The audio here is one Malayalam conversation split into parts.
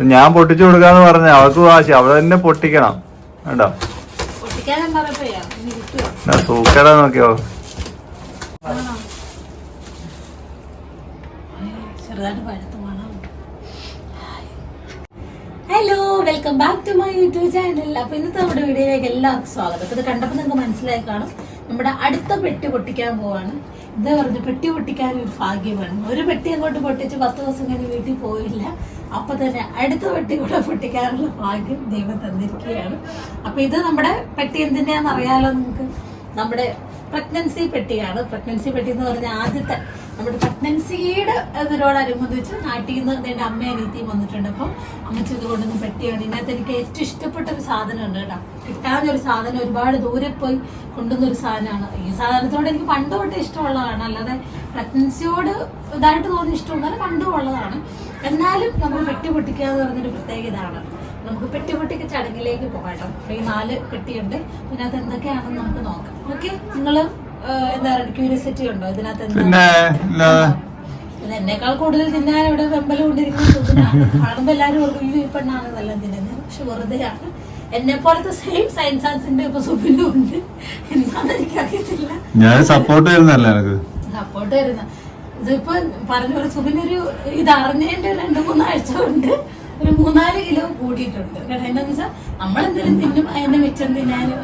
ഞാൻ പൊട്ടിച്ചു കൊടുക്കാന്ന് പറഞ്ഞ. അവൾക്ക് വാശി. അവൾ തന്നെ പൊട്ടിക്കണം. വേണ്ടോ തൂക്കട നോക്കിയോ? Hello welcome back to my YouTube channel അപ്പൊ ഇന്നത്തെ നമ്മുടെ വീഡിയോയിലേക്ക് എല്ലാവർക്കും സ്വാഗതം. ഇത് കണ്ടപ്പോൾ നിങ്ങൾക്ക് മനസ്സിലായി കാണും. നമ്മുടെ അടുത്ത പെട്ടി പൊട്ടിക്കാൻ പോവാണ്. ഇതേ പറഞ്ഞു പെട്ടി പൊട്ടിക്കാൻ ഒരു ഭാഗ്യമാണ്. ഒരു പെട്ടി അങ്ങോട്ട് പൊട്ടിച്ച് പത്ത് ദിവസം കഴിഞ്ഞ് വീട്ടിൽ പോയില്ല. അപ്പൊ തന്നെ അടുത്ത പെട്ടി കൂടെ പൊട്ടിക്കാനുള്ള ഭാഗ്യം ദൈവം തന്നിരിക്കുകയാണ്. അപ്പൊ ഇത് നമ്മുടെ പെട്ടി എന്തിനാന്ന് അറിയാലോ നിങ്ങൾക്ക്? നമ്മുടെ പ്രഗ്നൻസി പെട്ടിയാണ്. പ്രഗ്നൻസി പെട്ടി എന്ന് പറഞ്ഞാൽ ആദ്യത്തെ നമ്മുടെ പ്രഗ്നൻസിയുടെ ഇതിനോടനുബന്ധിച്ച് നാട്ടിൽ നിന്ന് എന്റെ അമ്മ അനീതിയും വന്നിട്ടുണ്ട്. അപ്പം അമ്മച്ചി ഇത് കൊണ്ടുവന്ന പെട്ടിയാണ്. ഇതിനകത്ത് എനിക്ക് ഏറ്റവും ഇഷ്ടപ്പെട്ട ഒരു സാധനം ഉണ്ട് കേട്ടോ. കിട്ടാനൊരു സാധനം ഒരുപാട് ദൂരെ പോയി കൊണ്ടുവന്ന ഒരു സാധനമാണ്. ഈ സാധനത്തോട് എനിക്ക് പണ്ട് ഇഷ്ടമുള്ളതാണ്. അല്ലാതെ പ്രഗ്നൻസിയോട് ഇതായിട്ട് തോന്നി ഇഷ്ടമുള്ളത് പണ്ടും ഉള്ളതാണ്. എന്നാലും നമ്മൾ പെട്ടി പൊട്ടിക്കുക എന്ന് പറഞ്ഞൊരു പ്രത്യേക ഇതാണ്. നമുക്ക് പെട്ടി പൊട്ടിക്ക് ചടങ്ങിലേക്ക് അപ്പൊ ഈ നാല് പെട്ടിയുണ്ട് അത് എന്തൊക്കെയാണെന്ന് നമുക്ക് നോക്കാം. ഓക്കെ നിങ്ങൾ എന്താ പറയുക ക്യൂരിയോസിറ്റി ഉണ്ടോ? ഇതിനകത്ത് എന്താ? പിന്നെ എന്നെക്കാൾ കൂടുതൽ തിന്നാൻ ഇവിടെ വെമ്പലം കൊണ്ടിരിക്കുന്ന സുഖനാണ് കാണുമ്പോ എല്ലാരും ഓർക്കും "അയ്യോ, ഈ പെണ്ണാണ് നല്ല തിന്നുന്നത്. പക്ഷെ വെറുതെയാണ്. എന്നെ പോലത്തെ സെയിം സയൻസ് ആൻസിന്റെ ഇപ്പൊ സുബിനും ഉണ്ട് എന്താണെന്ന് എനിക്കറിയത്തില്ല. ഞാൻ സപ്പോർട്ട് സപ്പോർട്ട് വരുന്ന ഇതിപ്പോ പറഞ്ഞ പോലെ സുഖിനൊരു ഇത് അറിഞ്ഞതിന്റെ രണ്ട് മൂന്നാഴ്ച കൊണ്ട് ഒരു മൂന്നാൽ കിലോ കൂടിയിട്ടുണ്ട്. കേട്ടോ എന്താന്ന് വെച്ചാൽ നമ്മളെന്തെങ്കിലും തിന്നും അതിന്റെ മിച്ചം തിന്നാനും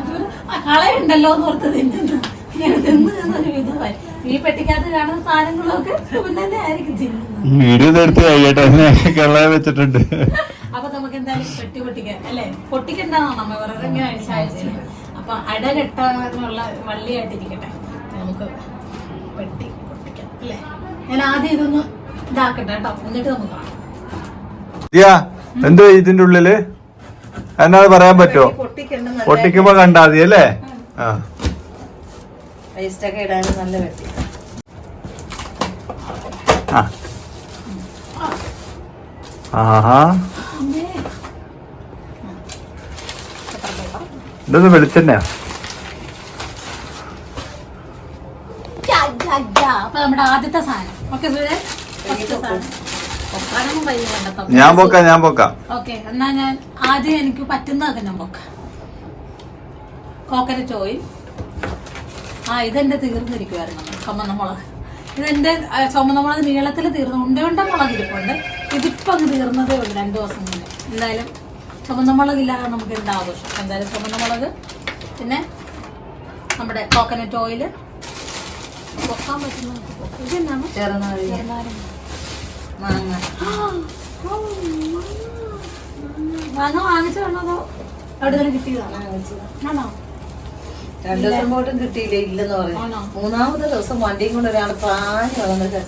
ആ കളയുണ്ടല്ലോ എന്ന് ഓർത്ത് തിന്നുന്നു ഇങ്ങനെ തിന്നു എന്നൊരു വിധമായി. ഈ പെട്ടിക്കകത്ത് കാണുന്ന സാധനങ്ങളൊക്കെ സുബിൻ തന്നെ ആയിരിക്കും തിന്നുന്നത്. വെച്ചിട്ടുണ്ട്. അപ്പൊ നമുക്ക് എന്തായാലും പെട്ടി പൊട്ടിക്കാം അല്ലെ? പൊട്ടിക്കണ്ടെന്നാണ് നമ്മ വേറെ അഴിച്ചഴിച്ച് അപ്പൊ അട കെട്ടാനുള്ള വള്ളിയായിട്ടിരിക്കട്ടെ. നമുക്ക് പെട്ടി അല്ലേ? ഞാൻ ആദ്യം ഇതൊന്ന് ഇതാക്കട്ടെ കേട്ടോ. എന്നിട്ട് നമുക്ക് കാണാം. എന്തോ ഇതിന്റെ ഉള്ളിൽ? എന്നാ പറയാൻ പറ്റുമോ പൊട്ടിക്കണ്ട പൊട്ടിക്കുമ്പോ കണ്ടാ മതി അല്ലേ? ആ. വേസ്റ്റ് ഒക്കെ ഇടാനും നല്ല വെട്ടി. ആ. ആഹാ. ഇതൊന്ന് വെളിച്ചെണ്ണയാ യാ, യാ, യാ. അപ്പൊ നമ്മുടെ ആദ്യത്തെ സാധനം. ഓക്കെ ഫസ്റ്റ് സാധനം. പൊക്കാനൊന്നും വയ്യ കണ്ടോ? ഞാൻ പൊക്കാം ഞാൻ പൊക്കാം. ഓക്കെ എന്നാ ഞാൻ ആദ്യം എനിക്ക് പറ്റുന്നതൊക്കെ ഞാൻ പോക്കാം. Coconut oil. ആ ഇതെന്റെ തീർന്നിരിക്കുമായിരുന്നു ചുമന്ന മുളക്. ഇതെന്റെ ചുമന്ന മുളക് നീളത്തിൽ തീർന്നു. ഉണ്ട ഉണ്ട മുളക് ഇരിപ്പുണ്ട്. ഇതിപ്പോ അങ്ങ് തീർന്നതേ ഉള്ളൂ രണ്ടു ദിവസം മുന്നേ. എന്തായാലും ചുമന്ന മുളക് ഇല്ലാതെ നമുക്ക് എന്താ ആഘോഷം? എന്തായാലും ചുമന്ന മുളക് പിന്നെ നമ്മുടെ കോക്കനറ്റ് ഓയിൽ മാങ്ങ രണ്ടു ദിവസം പോയിട്ടും കിട്ടിയില്ല ഇല്ലെന്ന് മൂന്നാമത്തെ ദിവസം വണ്ടിയും കൊണ്ട് ഒരാൾ പ്രായം വന്നിട്ട്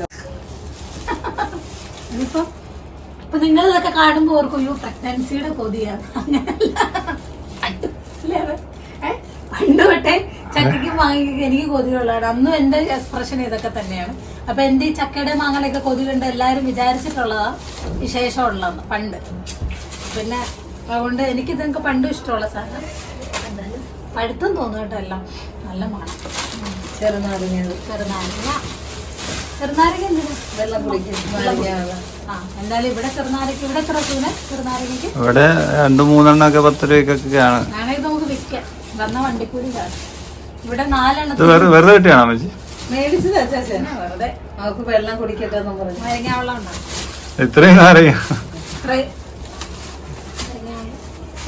ഇപ്പൊ നിങ്ങൾ ഇതൊക്കെ കാണുമ്പോ ഓർക്കും പ്രഗ്നൻസിയുടെ കൊതിയാണ് അല്ലേ അത്? ഏ? പണ്ട് തൊട്ടേ ചക്കയ്ക്ക് മാങ്ങയ്ക്ക് എനിക്ക് കൊതിയുള്ളതാണ് അന്നും എന്റെ എക്സ്പ്രഷൻ ഇതൊക്കെ തന്നെയാണ്. അപ്പൊ എന്റെ ഈ ചക്കയുടെ മാങ്ങലൊക്കെ കൊതി കണ്ട് എല്ലാരും വിചാരിച്ചിട്ടുള്ളതാ വിശേഷമുള്ളതാണ് പണ്ട്. പിന്നെ അതുകൊണ്ട് എനിക്ക് ഇതൊക്കെ പണ്ടും ഇഷ്ടമുള്ള സാധനം. എന്തായാലും പഴുത്തും തോന്നും കേട്ടോ എല്ലാം. നല്ല മണം. ചെറുനാരങ്ങ ചെറുനാരങ്ങ. ചെറുനാരങ്ങ എന്തിനാ? വെള്ളം കുടിക്കും. ആ എന്തായാലും ഇവിടെ ചെറുനാരങ്ങ ഇവിടെ എത്ര ഇവിടെ രണ്ടു മൂന്നെണ്ണൊക്കെ പത്ത് രൂപയ്ക്കൊക്കെയാണ് നമുക്ക് വിൽക്കാം. വന്ന വണ്ടിക്കൂലി കാണും. ഇവിടെ ഇത് വെറുതെ വെറുതെ കിട്ടിയാണോ അമ്മച്ചി? വെറുതെ. വെള്ളം കുടിക്കട്ടെ എന്ന് പറഞ്ഞു. നാരങ്ങ വെള്ളം ഉണ്ടാവും ഇത്രയും അറിയാം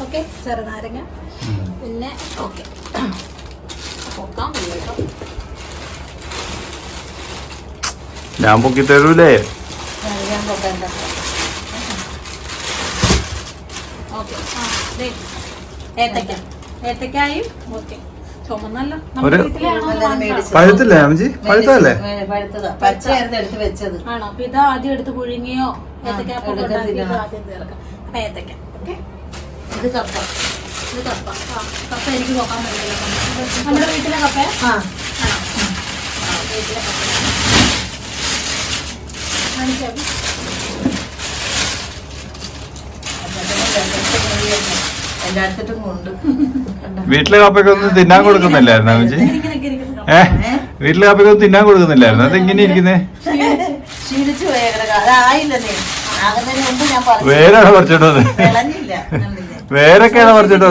ഓക്കെ ചെറുനാരങ്ങ പിന്നെ ഓക്കെ. പൊക്കാൻ വയ്യ കേട്ടോ. ഞാൻ പൊക്കി തരൂലേ? ഞാൻ പോക്കണ്ട ഓക്കെ. ആ ദേ, ഏത്തക്ക. ഏത്തക്കായും ഓക്കെ. ഒരു- അമ്മജി. പഴുത്തില്ലേ അമ്മച്ചി പഴുത്തല്ലേ പഴുത്തതാ. പച്ചയായിരുന്നു എടുത്ത് വെച്ചത് ആണോ? അപ്പൊ ഇത് ആദ്യം എടുത്ത് പുഴുങ്ങിയോ. അപ്പൊ ഏത്തക്ക. ഇത് കപ്പ. ഇത് കപ്പ. കപ്പ എനിക്ക് നോക്കാൻ പറ്റില്ല. നമ്മുടെ വീട്ടിലെ കപ്പ ആ. ആണോ? ആ വീട്ടിലെ കപ്പ കാണിക്കാം വീട്ടിലെ കാപ്പയൊക്കെ ഒന്നും തിന്നാൻ കൊടുക്കുന്നില്ലായിരുന്നു അമ്മച്ചി ഏ? വീട്ടിലെ കാപ്പയൊക്കെ ഒന്നും തിന്നാൻ കൊടുക്കുന്നില്ലായിരുന്നു? അത് ഇങ്ങനെ ഇരിക്കുന്നേ? വേരാണ് പറിച്ചിട്ട്? വേരൊക്കെയാണ് പറിച്ചിട്ട്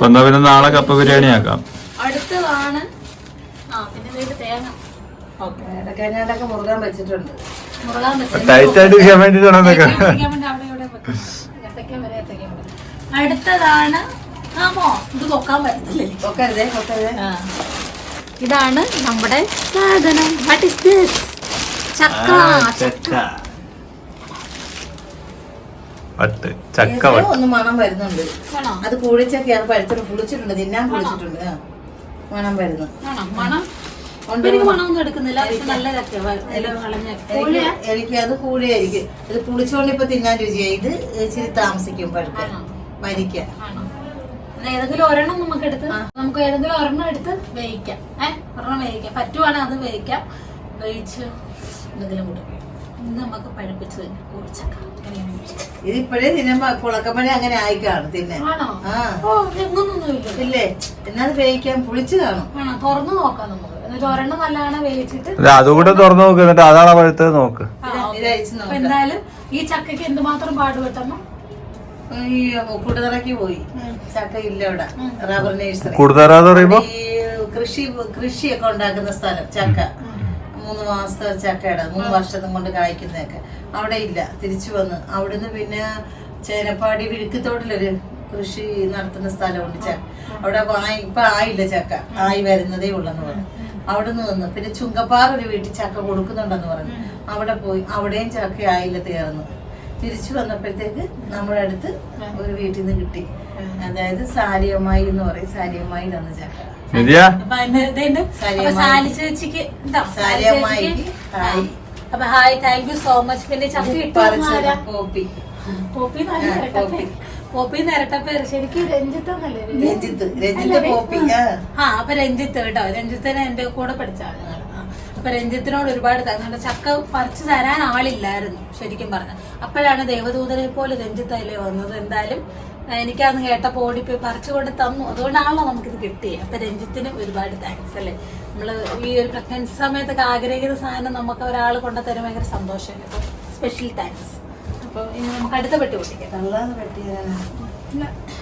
എന്നാ പിന്നെ നാളെ കപ്പ ബിരിയാണി ആക്കാം അടുത്തതാണ് ആ പിന്നെ ഇതിന്റെ തേങ്ങ മുറുകാൻ വെച്ചിട്ടുണ്ട്. മുറുകാൻ വേണ്ടിട്ടാണ് വരെ. അടുത്തതാണ് ആമോ ഇത് പൊക്കാൻ പറ്റത്തില്ലേ? ഇതാണ് നമ്മുടെ സാധനം. വാട്ട് ഇസ് ദിസ് ചക്ക ചക്ക. വട്ട് ചക്ക എവിടെയോ വട്ട് ഒന്ന് മണം വരുന്നുണ്ട്. അത് കുഴിച്ചൊക്കെയാണ് പഴുത്തിട്ട് പുളിച്ചിട്ടുണ്ട് തിന്നാൻ പുളിച്ചിട്ടുണ്ട്. മണം വരുന്നു. മണം. എനിക്ക് അത് കൂടിയായിരിക്കും. ഇത് പുളിച്ചോണ്ട് ഇപ്പൊ തിന്നാൻ രുചിയായി ഇത് ഇച്ചിരി താമസിക്കും പഴുക്കാൻ ആണോ? മരിക്കാൻ ഏതെങ്കിലും ഒരെണ്ണം നമുക്ക് എടുത്ത് നമുക്ക് ഏതെങ്കിലും ഒരെണ്ണം എടുത്ത് വേവിക്കാം. ഏഹ് ഒരെണ്ണം വേവിക്കാം. പറ്റുവാണെങ്കിൽ അത് വേവിക്കാം. വേവിച്ച് എന്തെങ്കിലും കൂടെ ഇന്ന് നമുക്ക് പഴുപ്പിച്ച് കോഴിച്ചക്ക? ഇതിപ്പോഴേ തിന്നുമ്പോ പുളക്കപ്പഴേ അങ്ങനെ ആയി കാണും തിന്നെ ഇല്ലേ? എന്നാൽ വേവിക്കാൻ പുളിച്ച് കാണും. തുറന്നു നോക്കാം നമുക്ക്. അതുകൂടെ തുറന്നു നോക്ക് എന്നിട്ട് അതാണ് പഴുത്തത് നോക്ക്. എന്തായാലും ഈ ചക്കയ്ക്ക് എന്തുമാത്രം പാടുപെട്ടണം അയ്യോ കൂടുതലൊക്കെ പോയി. ചക്ക ഇല്ല ഇവിടെ. Rubber nursery. കൂടുതലാന്ന് ഈ കൃഷി കൃഷിയൊക്കെ ഉണ്ടാക്കുന്ന സ്ഥലം ചക്ക. മൂന്ന് മാസത്തെ ചക്കയുടെ മൂന്ന് വർഷത്തും കൊണ്ട് കായ്ക്കുന്നതൊക്കെ. അവിടെ ഇല്ല. തിരിച്ചു വന്ന്. അവിടുന്ന് പിന്നെ ചേനപ്പാടി വിഴുക്കത്തോട്ടിലൊരു കൃഷി നടത്തുന്ന സ്ഥലമുണ്ട് ചക്ക അവിടെ ഇപ്പൊ ആയില്ല ചക്ക. ആയി വരുന്നതേ ഉള്ളെന്ന് പറഞ്ഞു. അവിടുന്ന് നിന്ന് പിന്നെ ചുങ്കപ്പാറ ഒരു വീട്ടിൽ ചക്ക കൊടുക്കുന്നുണ്ടെന്ന് പറഞ്ഞു. അവിടെ പോയി അവിടെയും ചക്ക ആയില്ല തീർന്നു. തിരിച്ചു വന്നപ്പോഴത്തേക്ക് നമ്മുടെ അടുത്ത് ഒരു വീട്ടിൽ നിന്ന് കിട്ടി. അതായത് സാരിയമ്മായി എന്ന് പറയും. സാരിയമ്മായി തന്ന ചക്ക. സാരിയമ്മായി ഹായ്. അപ്പൊ hi thank you so much. പിന്നെ ചക്ക കോപ്പി. കോപ്പി കോപ്പി. പോപ്പി നിരട്ടപ്പേര് ശരിക്കും രഞ്ജിത്ത് എന്നല്ലേ രഞ്ജിത്ത് രഞ്ജിത്ത് പോപ്പി ആ. അപ്പൊ രഞ്ജിത്ത് കേട്ടോ. രഞ്ജിത്തിനെ എന്റെ കൂടെ പഠിച്ച ആളാണ്. അപ്പൊ രഞ്ജിത്തിനോട് ഒരുപാട് തങ്ങളുടെ ചക്ക പറിച്ചു തരാൻ ആളില്ലായിരുന്നു ശരിക്കും പറഞ്ഞ. അപ്പോഴാണ് ദേവദൂതനെ പോലെ രഞ്ജിത്ത് അതിലെ വന്നത്. എന്തായാലും പോടി ഓടിപ്പോയി പറിച്ചു കൊണ്ട് തന്നു. അതുകൊണ്ടാണല്ലോ നമുക്കിത് കിട്ടിയത് അപ്പൊ രഞ്ജിത്തിന് ഒരുപാട് താങ്ക്സ് അല്ലേ? നമ്മൾ ഈ ഒരു പ്രഗ്നൻസി സമയത്തൊക്കെ ആഗ്രഹിക്കുന്ന സാധനം നമുക്ക് ഒരാൾ കൊണ്ടുതരും ഭയങ്കര സന്തോഷമല്ലേ സ്പെഷ്യൽ താങ്ക്സ് അപ്പൊ ഇനി നമുക്ക് അടുത്ത പെട്ടി പൊട്ടിക്കാം. കള്ളാന്ന് പറ്റിയതാണ്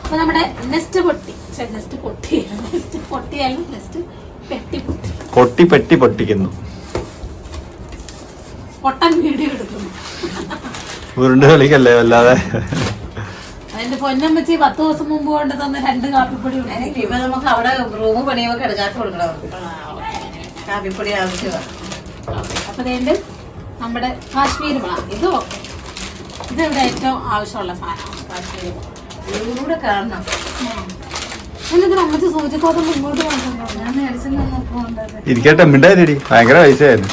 അപ്പോൾ നമ്മുടെ നെക്സ്റ്റ് പൊട്ടി. നെക്സ്റ്റ് പൊട്ടി. നെക്സ്റ്റ് പൊട്ടിയാലും നെക്സ്റ്റ് പെട്ടി പൊട്ടി. പൊട്ടി പെട്ടി പൊട്ടിക്കുന്നു. പൊട്ടൻ വീഡിയോ എടുക്കുന്നു. ഉരുണ്ട് കളിക്കല്ലേ വല്ലാതെ? അതിന്റെ പൊന്നമ്മച്ചി പത്ത് ദിവസം മുമ്പ് കൊണ്ട് തന്ന രണ്ട് കാപ്പിപ്പൊടി ഇപ്പൊ നമുക്ക് അവിടെ റൂം പണിയൊക്കെ എടുക്കാത്ത കൊടുക്കണം കാപ്പിപ്പൊടി ആവശ്യമാണ്. അപ്പൊ നമ്മുടെ കാശ്മീർ മുള ഇത് ഓക്കെ. ഇത് ഇവിടെ ഏറ്റവും ആവശ്യമുള്ള സാധനമാണ് കാശ്മീർ മുള ഇതും കൂടെ കാണണം എന്നിട്ട് അമ്മച്ചി സൂചിക്കോത്തം മുമ്പോട്ട് ഞാൻ ഇരിക്കട്ടെ മിണ്ടായിരി ഭയങ്കര പൈസയായിരുന്നു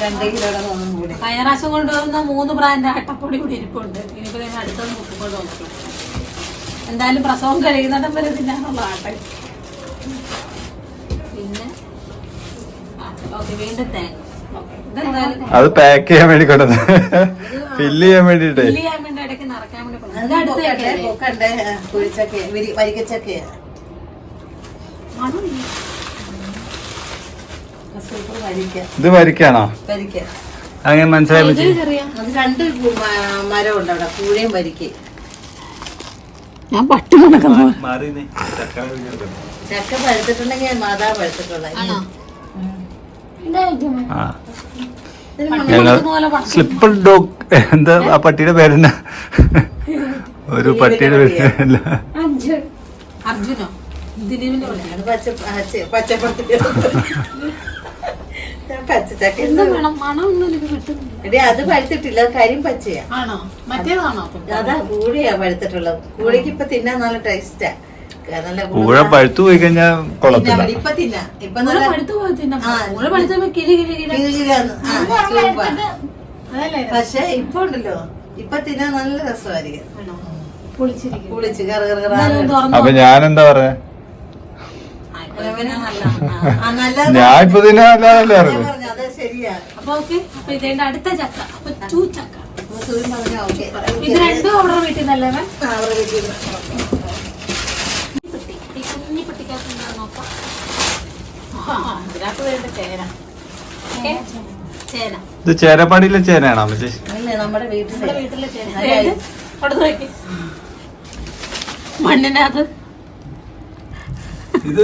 കഴിഞ്ഞ പ്രാവശ്യം കൊണ്ടുവന്ന മൂന്ന് ബ്രാൻഡ് അട്ടപ്പൊടി കൂടി ഇരിപ്പുണ്ട്. ഇനിയിപ്പോ ഞാൻ അടുത്തത് നോക്കാം. എന്തായാലും പ്രസവം കഴിയുന്നിടം വരെ തിന്നാനുള്ള ആട്ടെ അത് പാക്ക് ചെയ്യാൻ വേണ്ടി കൊണ്ടത് ഫില്ല് ചെയ്യാൻ വേണ്ടിട്ടേ ഫില്ല് ചെയ്യാൻ വേണ്ടി ഇടയ്ക്ക് നിറയ്ക്കാൻ വേണ്ടി കൊണ്ടുവന്നു. ഇത് വരിക്കാണോ വരിക്ക. അങ്ങനെ മനസ്സിലായി ഇത് പറ്റി അത് രണ്ട് മരം ഉണ്ട് അവിടെ. കൂടെയും വരിക്ക ഞാൻ പട്ടി ചക്ക പഴുത്തിട്ടുണ്ടെങ്കിൽ മാതാ പഴുത്തിട്ടുള്ള ആ. ഞങ്ങൾ സ്ലിപ്പർ ഡോഗ് എന്താ ആ പട്ടിയുടെ പേരെന്നാ? ഒരു പട്ടിയുടെ പേര് അർജുനോ? ദിലീപിന്റെ പോലെ അത് പച്ച പച്ച പച്ചപ്പത്തി പച്ചച്ചക്ക എന്ത് വേണം? മണം ഒന്നും എനിക്ക് കിട്ടുന്നില്ല. എടി അത് പഴുത്തിട്ടില്ല. കരിയും പച്ചയാണോ മറ്റേതാണോ? അതാ കൂടിയാ പഴുത്തിട്ടുള്ളത്. കൂടിക്ക് ഇപ്പൊ തിന്നാൻ നല്ല ടേസ്റ്റാ പൂഴ പഴുത്തു പോയി കഴിഞ്ഞാൽ കൊള്ളത്തില്ല. ഇപ്പൊ തിന്നാ. ഇപ്പൊ പഴുത്ത് പോയി തിന്നാം. പഴുത്തപ്പോ കിഴി കിഴി കിഴി. പക്ഷെ ഇപ്പൊ ഉണ്ടല്ലോ. ഇപ്പൊ തിന്നാൻ നല്ല രസമായിരിക്കും. അപ്പൊ ഞാൻ എന്താ പറയാ ഞാൻ ഇപ്പൊ അല്ലാതല്ലേ അറിഞ്ഞു ഇതിന്റെ അടുത്ത ചക്ക. അപ്പൊ ചക്ക. ഇത് രണ്ടും അവരുടെ വീട്ടിൽ നിന്നല്ലേ അവരുടെ വീട്ടിൽ പെട്ടി ഈ കുഞ്ഞി പെട്ടിക്കകത്ത് എന്താ നോക്കാം ആ, ഇതിനകത്ത് വേണ്ട ചേന ഓക്കേ? ചേന ഇത് ചേരപ്പാടിയിലെ ചേനയാണോ അമ്മച്ചി? അല്ലേ നമ്മുടെ വീട്ടിലെ. വീട്ടിലെ ചേന. അവിടെ നോക്കി. മണ്ണിനകത്ത്. ഇത്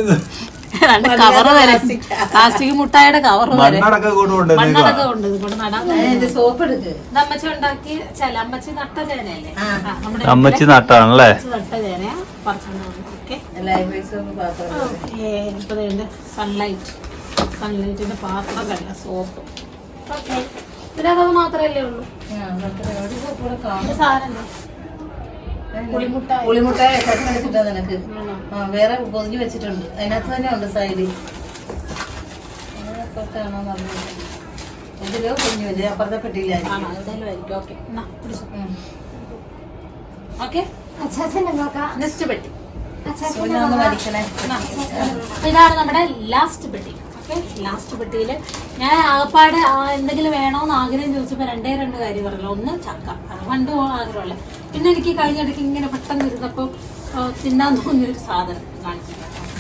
രണ്ട് കവറ് വരെ. പ്ലാസ്റ്റിക് മുട്ടായുടെ കവറ് വരെ. മണ്ണടക്ക ഉണ്ട്. ഇത് കൊണ്ട് നടാൻ എന്റെ സോപ്പ് എടുക്ക്. ഇത് അമ്മച്ചി ഉണ്ടാക്കി ചില അമ്മച്ചി നട്ട ചേനയല്ലേ? അമ്മച്ചി നട്ടാണല്ലേ? നട്ട ചേനയാ പറിച്ചോണ്ട് ഓക്കെ. ലൈബ്രറി സോപ്പ് സൺലൈറ്റ് പാത്രം ഓക്കെ. ഇതിനകത്ത് മാത്രമല്ലേ ഉള്ളൂ? സാധനം പുളിമുട്ടായി. എടുത്തിട്ടാ നിനക്ക്. ആ വേറെ പൊതിഞ്ഞ് വെച്ചിട്ടുണ്ട്. അതിനകത്ത് തന്നെ ഉണ്ട് സൈഡിൽ ഇതിലോ പൊതിഞ്ഞു വെച്ച് അപ്പുറത്തെ പെട്ടിയിലായിരിക്കും ഉം. ഓക്കെ? നെക്സ്റ്റ് പെട്ടി. ഇതാണ് നമ്മുടെ ലാസ്റ്റ് പെട്ടി. ഓക്കെ ലാസ്റ്റ് പെട്ടിയിൽ ഞാൻ ആകപ്പാട് എന്തെങ്കിലും വേണോന്ന് ആഗ്രഹം ചോദിച്ചപ്പോൾ രണ്ടേ രണ്ട് കാര്യം പറഞ്ഞു ഒന്ന് ചക്ക. അത് പണ്ട് ആഗ്രഹമല്ല. പിന്നെ എനിക്ക് കഴിഞ്ഞ ഇടയ്ക്ക് ഇങ്ങനെ പെട്ടെന്ന് ഇരുന്നപ്പോൾ തിന്നാൻ തോന്നിയൊരു സാധനം കാണിച്ചു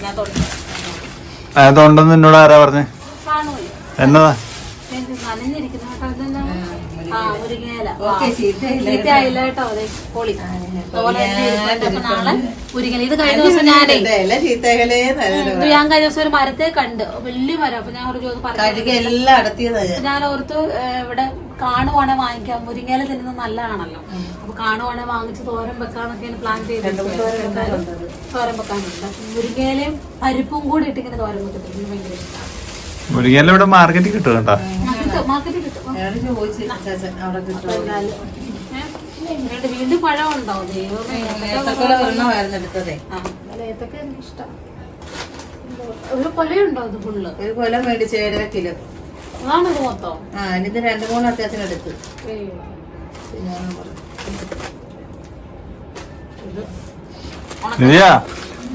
ഞാൻ തോന്നുന്നു അതുണ്ടെന്ന് എന്നോട് ആരാ പറഞ്ഞു? കാണുമല്ലോ. എന്നതാ? നനഞ്ഞിരിക്കുന്ന കേട്ടോ ഇതെന്താണ് ആ മുരിങ്ങയില ഓക്കേ, ചീത്തയില്ല കേട്ടോ അതെ. പൊളി. നാളെ മുരിങ്ങയില. ഇത് കഴിഞ്ഞ ദിവസം ഞാനേ ഞാൻ കഴിഞ്ഞ ദിവസം ഒരു മരത്തെ കണ്ട്. വലിയ മരം. അപ്പൊ ഞാൻ ഒരു പറഞ്ഞു. ഞാൻ ഓർത്ത് ഇവിടെ കാണുവാണെ വാങ്ങിക്കാം മുരിങ്ങയില തിന്നുന്നത് നല്ലതാണല്ലോ. അപ്പൊ കാണുവാണെ വാങ്ങിച്ച് തോരൻ വെക്കാന്നൊക്കെയാണ് പ്ലാൻ ചെയ്തിട്ടുണ്ട് തോരൻ വെക്കാനുണ്ട്. മുരിങ്ങേലയും മുരിങ്ങയിലയും പരിപ്പും കൂടി ഇട്ടിങ്ങനെ തോരൻ വെക്കത്തില്ല? ഭയങ്കര ഇഷ്ടമാണ് മുരിങ്ങയെല്ലാം ഇവിടെ മാർക്കറ്റിൽ കിട്ടും കേട്ടോ. വീണ്ടും പഴം ഉണ്ടോ ദൈവമേ ഒരെണ്ണമായിരുന്നു എടുത്തതേ. ഏത്തക്ക ഇഷ്ടം. ഒരു കൊലയുണ്ടോ ഇത് ഫുള്ള്? ഒരു കൊല്ലം മേടിച്ച് ഏഴര കിലോ. അതാണ് ഇത് മൊത്തം. ആ ഇത് രണ്ട് മൂന്ന് അത്യാവശ്യം എടുത്ത്.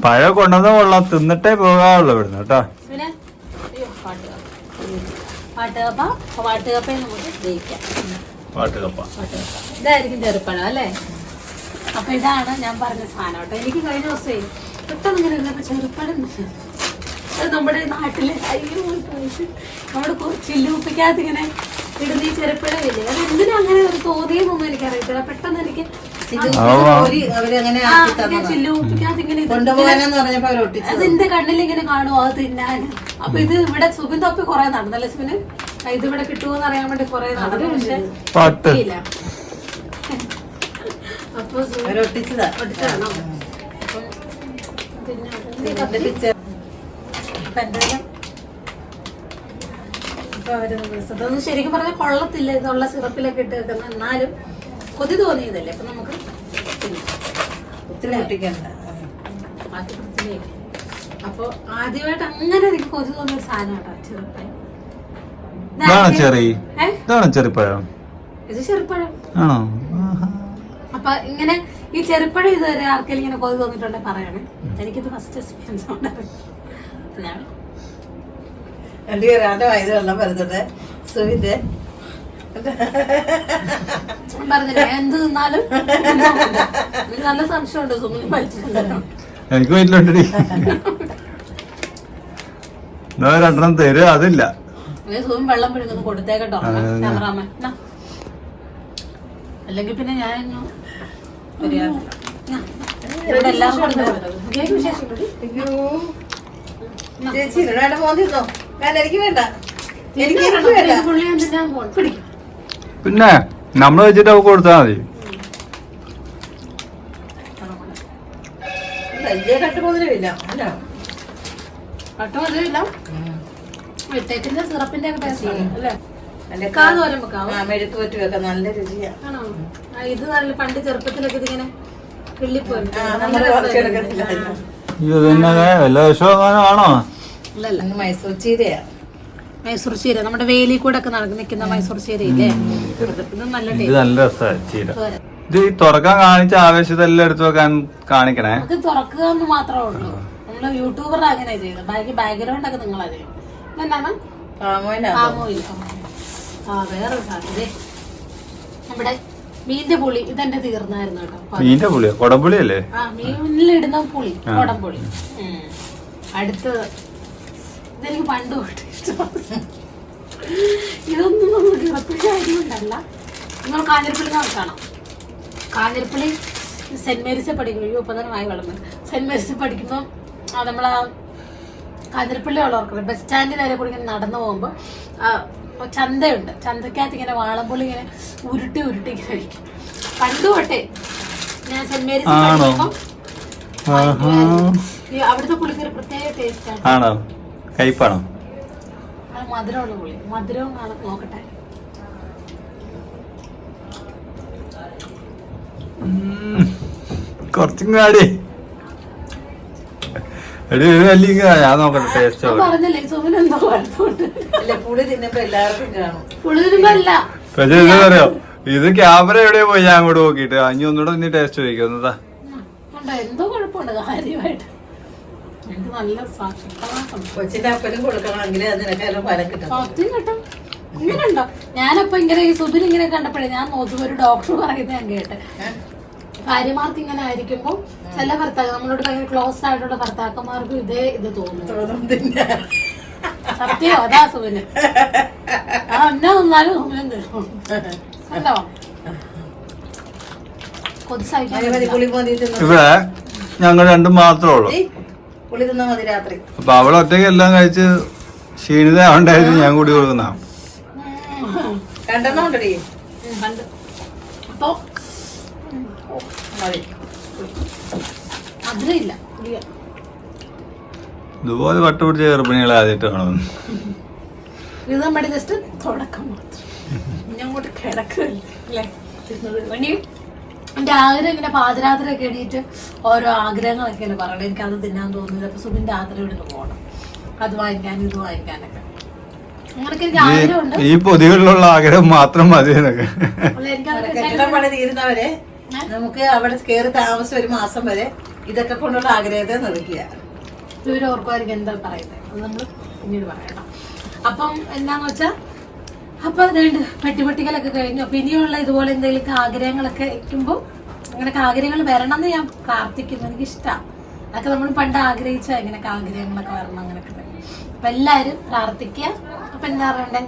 പഴം കൊണ്ടുവന്ന കൊള്ളാം. തിന്നിട്ടേ പോകാവുള്ളൂ ഇവിടുന്ന് കേട്ടോ. നമുക്ക് ഇതായിരിക്കും ചെറുപ്പഴം അല്ലേ? അപ്പൊ ഇതാണ് ഞാൻ പറഞ്ഞ സാധനം കേട്ടോ. എനിക്ക് കഴിഞ്ഞ ദിവസമേ പെട്ടെന്ന് ഇങ്ങനെ ഇരുന്നപ്പോ ചെറുപ്പഴം അത് നമ്മുടെ നാട്ടിലെ അയ്യോ നമ്മുടെ ചില്ലുപ്പിക്കാത്ത ഇങ്ങനെ ഇടുന്ന ഈ ചെറുപ്പഴം ഇല്ലേ? അത് എന്തിനാ അങ്ങനെ ഒരു തോന്നിയെന്നൊന്നും എനിക്കറിയത്തില്ല. പെട്ടെന്ന് എനിക്ക് ഇത് ആ. ഒരു അവരങ്ങനെ ആ, ആക്കി ഇങ്ങനെ തന്നതാ. ഇങ്ങനെ ഇത് കൊണ്ടുപോകാനെന്ന് പറഞ്ഞപ്പോ അവർ ഒട്ടിച്ചു അത് കണ്ണിൽ ഇങ്ങനെ കാണുമോ അത് തിന്നാൻ. അപ്പൊ ഇത് ഇവിടെ സുബിൻ തപ്പി കൊറേ നടന്നല്ലേ സുബിന്? ഇത് ഇവിടെ കിട്ടുമോന്ന് അറിയാൻ വേണ്ടി കൊറേ നടന്നു പക്ഷെ അപ്പൊ ഒട്ടിച്ചതാണോ? പിന്നെ എന്തായാലും. അതൊന്നും ശരിക്കും പറഞ്ഞാൽ കൊള്ളത്തില്ല. ഇതുള്ള സിറപ്പിലൊക്കെ ഇട്ട് വെക്കുന്ന എന്നാലും കൊതി തോന്നിയതല്ലേ? അപ്പൊ നമുക്ക്. ഒത്തിരി ഒട്ടിക്കണ്ട. അപ്പൊ ആദ്യമായിട്ട് അങ്ങനെ എനിക്ക് കൊതി തോന്നിയ ഒരു സാധനം കേട്ടോ ചെറുപ്പഴം ഇതാണോ ചെറി? ഏ? ഇതാണോ ചെറിപ്പഴം ഇത് ചെറുപ്പഴം ആണോ. അപ്പൊ ഇങ്ങനെ ഈ ചെറുപ്പഴം ഇതുവരെ ആർക്കെങ്കിലും ഇങ്ങനെ കൊതി തോന്നിട്ടുണ്ടെ പറയണേ. എനിക്കിത് ഫസ്റ്റ് എക്സ്പീരിയൻസ് ഉണ്ടായിരുന്നു രണ്ടുപേരാണ്ട് വയറ് വെള്ളം വരുന്നത്? സുവിന്റെ പറഞ്ഞില്ലേ? എന്ത് തിന്നാലും എനിക്ക് നല്ല സംശയമുണ്ട് സുമിന് പഠിച്ചിട്ടുണ്ടല്ലോ എനിക്ക് വീട്ടിലുണ്ടടി. രണ്ടെണ്ണം തരും അതില്ല. സുഖം വെള്ളം പിഴുങ്ങുന്നു കൊടുത്തേക്കട്ടോ. ക്യാമറാമൻ. അല്ലെങ്കിൽ പിന്നെ ഞാൻ. ചേച്ചി എനിക്ക് വേണ്ട. എനിക്ക് വേണ്ട? പിടിക്ക്. പിന്നെ നമ്മൾ വെച്ചിട്ട് അവൾക്ക് കൊടുത്താൽ മതി. വലിയ വിട്ടേക്കിന്റെ സിറപ്പിന്റെ ഒക്കെ ടേസ്റ്റ് അല്ലേ? നല്ല മെഴുക്ക് ഇത് നല്ല പണ്ട് ചെറുപ്പത്തിലൊക്കെ ഇതിങ്ങനെ കിള്ളിപ്പോയി. തന്നെ മൈസൂർ ചീരയാ. മൈസൂർ ചീര. നമ്മുടെ വേലി കൂടെ ഒക്കെ നിൽക്കുന്ന മൈസൂർ ചീരയില്ലേ? ഇത് നല്ല ഇത് ടേസ്റ്റ് നല്ല രസമാണ് ചീര. ഇത് ഈ തുറക്കാൻ കാണിച്ച ആവേശത്തെല്ലാം എടുത്തു വെക്കാൻ കാണിക്കണേ? നമുക്ക് തുറക്കുക എന്ന് മാത്രമേ ഉള്ളൂ. നമ്മൾ യൂട്യൂബർ അങ്ങനെ ചെയ്തത് ബാക്കി ബാക്ക്ഗ്രൗണ്ട് ഒക്കെ നിങ്ങളാ ചെയ്യും എന്താണ് ആ വേറൊരു സാധനം. നമ്മുടെ മീന്റെ പുളി ഇതെന്റെ തീർന്നായിരുന്നു കേട്ടോ. മീന്റെ പുളിയോ? കൊടംപുളിയല്ലേ? ആ മീനിലിടുന്ന പുളി കൊടംപുളി. കുടംപുളി അടുത്തത്. ഇതെനിക്ക് പണ്ട് തൊട്ട് ഇതൊന്നും നമ്മൾ കിടപ്പിടി കാര്യമുണ്ടല്ല നിങ്ങൾ കാഞ്ഞിരപ്പള്ളി നടക്കണം കാഞ്ഞിരപ്പള്ളി സെന്റ് മേരീസ് പഠിക്കുന്നു. ഇപ്പൊ തന്നെ വായി വളർന്നത് സെന്റ് മേരീസ് പഠിക്കുമ്പോൾ നമ്മളാ കാഞ്ഞിരപ്പള്ളി ഉള്ളവർക്ക് ബസ് സ്റ്റാൻഡിൽ വരെ കൂടി ഇങ്ങനെ നടന്നു പോകുമ്പോൾ ചന്തയുണ്ട്. ചന്തക്കകത്ത് ഇങ്ങനെ വാളംപുള്ളി ഇങ്ങനെ ഉരുട്ടി ഉരുട്ടി ഇങ്ങനെ കഴിക്കും പണ്ട് തൊട്ടേ ഞാൻ സെന്റ് മേരീസ് പഠിക്കുമ്പോൾ അവിടുത്തെ പുളിക്ക് ഒരു പ്രത്യേക ടേസ്റ്റ് ആണ്? കയ്പാണോ? മധുരമുള്ള പുളി. മധുരവും കാണാൻ നോക്കട്ടെ. കുറച്ചും കാടി. ഞാൻ നോക്കട്ടെ ടേസ്റ്റ് പറഞ്ഞില്ലേ എന്തോ കുഴപ്പമുണ്ട് പുളി എല്ലാവർക്കും കാണും. പുളി പക്ഷെ ഇത് അറിയോ ഇത് ക്യാമറ എവിടെ പോയി? ഞാൻ അങ്ങോട്ട് നോക്കിട്ട് അഞ്ഞൊന്നുകൂടെ നീ ടേസ്റ്റ് ചോദിക്കുന്നതാ എന്തോ കുഴപ്പമുണ്ട് കാര്യമായിട്ട്. എനിക്ക് നല്ല കൊച്ചിന്റെ അപ്പനും കൊടുക്കണമെങ്കിൽ അതിനൊക്കെ ഫലം കിട്ടും. സത്യം കേട്ടോ. ഇങ്ങനെയുണ്ടോ? ഞാനപ്പോ ഇങ്ങനെ ഈ സുബിൻ ഇങ്ങനെ കണ്ടപ്പോഴേ ഞാൻ നോക്കുമ്പോ ഒരു ഡോക്ടർ പറയുന്നത് ഞാൻ കേട്ടെ. ഭാര്യമാർക്ക് ഇങ്ങനെ ആയിരിക്കുമ്പോ ചില ഭർത്താക്കൾ നമ്മളോട് ഭയങ്കര ക്ലോസ് ആയിട്ടുള്ള ഭർത്താക്കന്മാർക്കും ഇതേ ഇത് തോന്നുന്നു തോന്നും. സത്യം അതാ സുബിന് ആ എന്നാ നിന്നാലും സുബിനും തരും മതി തിന്നു. ഇവിടെ ഞങ്ങൾ രണ്ടും മാത്രമേ ഉള്ളൂ. പുളി തിന്നാ മതി രാത്രി. അപ്പൊ അവൾ ഒറ്റയ്ക്ക് എല്ലാം കഴിച്ച് ക്ഷീണിത ഉണ്ടായിരുന്നു ഞാൻ കൂടി കൊടുക്കുന്ന. രണ്ടെണ്ണം ഉണ്ടടി. അപ്പൊ? മതി. ഇതുപോലെ വട്ടുപിടിച്ച ഗർഭിണികളെ ആദ്യമായിട്ട് കാണുന്നു ഇത് നമ്മുടെ ജസ്റ്റ് തുടക്കം മാത്രം. ഇനി അങ്ങോട്ട് കിടക്കില്ല അല്ലേ? എന്റെ ആഗ്രഹം ഇങ്ങനെ പാതിരാത്ര ഒക്കെ എണീറ്റ് ഓരോ ആഗ്രഹങ്ങളൊക്കെ അല്ലേ പറയണത് എനിക്ക് അത് തിന്നാൻ തോന്നുന്നത് അപ്പൊ സുബിൻ രാത്രി ഇവിടെ പോകണം അത് വാങ്ങിക്കാൻ ഇത് വാങ്ങിക്കാനൊക്കെ. അങ്ങനൊക്കെ എനിക്ക് ആഗ്രഹമുണ്ട്. ഈ പൊതികളിലുള്ള ആഗ്രഹം മാത്രം മതി എന്നൊക്കെ പണി തീരുന്നവരെ നമുക്ക് അവിടെ കയറി താമസം ഒരു മാസം വരെ ഇതൊക്കെ കൊണ്ടുള്ള ആഗ്രഹത്തെ നിർക്കുക ഇവരോർക്കുമായിരിക്കും എന്താ പറയുന്നത്? അത് നമ്മൾ പിന്നീട് പറയണം. അപ്പം എന്താന്ന് വെച്ചാ അപ്പൊ അതുകൊണ്ട് പെട്ടിപെട്ടികളൊക്കെ കഴിഞ്ഞു. അപ്പൊ ഇനിയുള്ള ഇതുപോലെ എന്തെങ്കിലും ആഗ്രഹങ്ങളൊക്കെ വെക്കുമ്പോ അങ്ങനെയൊക്കെ ആഗ്രഹങ്ങൾ വരണം എന്ന് ഞാൻ പ്രാർത്ഥിക്കുന്നു. എനിക്ക് ഇഷ്ടമാണ് അതൊക്കെ നമ്മൾ പണ്ട് ആഗ്രഹിച്ച ഇങ്ങനെയൊക്കെ ആഗ്രഹങ്ങളൊക്കെ വരണം അങ്ങനെയൊക്കെ അപ്പൊ എല്ലാവരും പ്രാർത്ഥിക്കുക. അപ്പൊ എന്താ പറയണ്ടേ?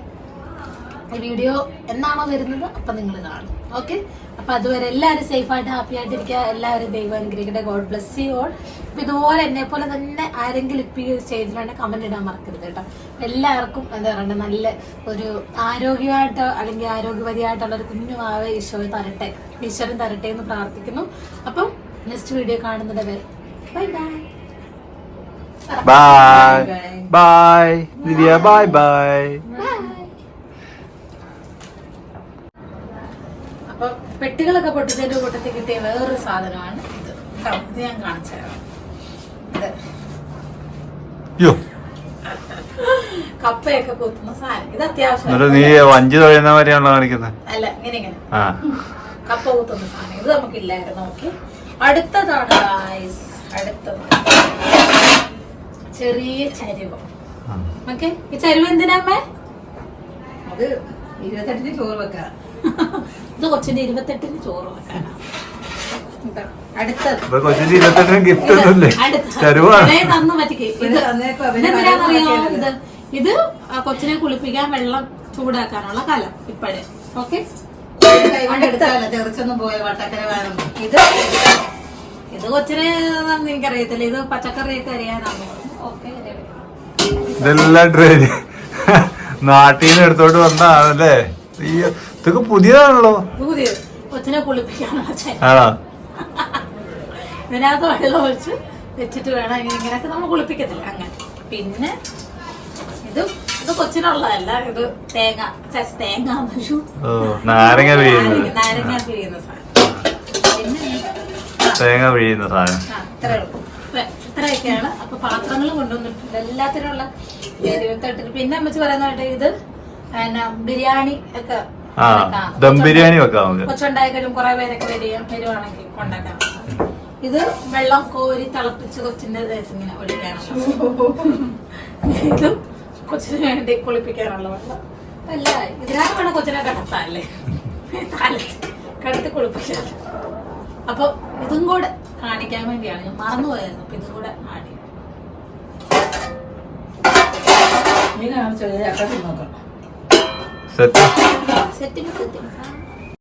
ഈ വീഡിയോ എന്നാണോ വരുന്നത് അപ്പൊ നിങ്ങൾ കാണും. ഓക്കെ അപ്പൊ അതുവരെ എല്ലാവരും സേഫ് ആയിട്ട് ഹാപ്പി ആയിട്ടിരിക്കുക. എല്ലാവരും ദൈവം അനുഗ്രഹിക്കട്ടെ. ഗോഡ് ബ്ലസ് യു ഓൾ അപ്പൊ ഇതുപോലെ എന്നെ പോലെ തന്നെ ആരെങ്കിലും ഇപ്പൊ ഈ സ്റ്റേജിലാണ് കമന്റ് ഇടാൻ മറക്കരുത് കേട്ടോ. എല്ലാവർക്കും എന്താ പറയണ്ടത് നല്ല ഒരു ആരോഗ്യമായിട്ട് അല്ലെങ്കിൽ ആരോഗ്യവതിയായിട്ടുള്ള ഒരു കുഞ്ഞു ആവെ ഈശോയെ തരട്ടെ. ഈശ്വരൻ തരട്ടെ എന്ന് പ്രാർത്ഥിക്കുന്നു. അപ്പം നെക്സ്റ്റ് വീഡിയോ കാണുന്നത് വരെ. Bye bye bye bye Bye. Bye bye അപ്പൊ പെട്ടികളൊക്കെ പൊട്ടിച്ചതിന്റെ കൂട്ടത്തിൽ കിട്ടിയ വേറൊരു സാധനമാണ് ഇത്. കേട്ടോ, ഇത് ഞാൻ കാണിച്ചു തരാം. യോ കപ്പയൊക്കെ കുത്തുന്ന സാധനം. ഇത് അത്യാവശ്യം. നീ വഞ്ചി തുഴയുന്ന മാതിരിയാണല്ലോ കാണിക്കുന്നത് അല്ല ഇങ്ങനെ ഇങ്ങനെ. ആ. കപ്പ കുത്തുന്ന സാധനം. ഇത് നമുക്കില്ലായിരുന്നു. ഓക്കെ അടുത്തതാണ്. അടുത്തത് ചെറിയ ചരിവ്. ഓക്കെ. ഈ ചരിവ് എന്തിനാ അമ്മേ? അത് ഇരുപത്തെട്ടിന് ചോറ് വെക്കാം. ഇത് കൊച്ചിന്റെ ഇരുപത്തെട്ടിന് ചോറ് വെക്കണം ഇതാ, കൊച്ചിനെ കുളിപ്പിക്കാൻ വെള്ളം ചൂടാക്കാനുള്ള കലം ഇപ്പഴേ. ഓക്കെ? ഇത് ഇത് കൊച്ചിനെ എനിക്കറിയത്തില്ല. ഇത് പച്ചക്കറി പച്ചക്കറിയൊക്കെ അറിയാനാണ് ഓക്കെ ഇതെല്ലാം ട്രെയിൻ നാട്ടിൽ നിന്ന് എടുത്തോണ്ട് വന്നതാണല്ലേ ഈ ഇതൊക്കെ പുതിയതാണല്ലോ. പുതിയത് കൊച്ചിനെ കുളിപ്പിക്കാനുള്ള ആണോ? ഇതിനകത്ത് വെള്ളം ഒഴിച്ച് വെച്ചിട്ട് വേണം ഇങ്ങനെ ഇങ്ങനെയൊക്കെ നമ്മൾ കുളിപ്പിക്കത്തില്ല. അങ്ങനെ. പിന്നെ ഇത് ഇത് കൊച്ചിനുള്ളതല്ല. ഇത് തേങ്ങ തേങ്ങ നാരങ്ങ പിഴിയുന്നത് നാരങ്ങ പിഴിയുന്ന സാധനം. പിന്നെ തേങ്ങ പിഴിയുന്ന സാധനം. ആ, ഉള്ളൂ. ഇത്ര- ഇത്രയൊക്കെയാണ്. അപ്പൊ പാത്രങ്ങൾ കൊണ്ടുവന്നിട്ടുണ്ട്. എല്ലാത്തിനുള്ള ഇരുപത്തെട്ടിന് പിന്നെ അമ്മച്ച് പറയുന്നതായിട്ട് ഇത് പിന്നെ ബിരിയാണി ഒക്കെ ആ ദം ബിരിയാണി വെക്കാം നമുക്ക്. കൊച്ചുണ്ടായി കഴിയും കുറെ പേരൊക്കെ വരിക വരുവാണെങ്കിൽ കൊണ്ടാക്കാം ഇത് വെള്ളം കോരി തിളപ്പിച്ച് കൊച്ചിന്റെ ദേശം ഇങ്ങനെ ഒഴിക്കാനുള്ള ഇതും കൊച്ചിന് വേണ്ടി കുളിപ്പിക്കാനുള്ള വെള്ളം. അല്ല ഇതിനകത്ത് വേണം കൊച്ചിനെ കടത്താല്ലേ കടത്തി കുളിപ്പിച്ചത് അപ്പൊ ഇതും കൂടെ കാണിക്കാൻ വേണ്ടിയാണ്. ഞാൻ മറന്നുപോയായിരുന്നു അപ്പൊ ഇതും കൂടെ ആടി. ചെയ്യും മീൻ കാണിച്ചോ ചക്ക തിന്നോക്കാം. Set setting setting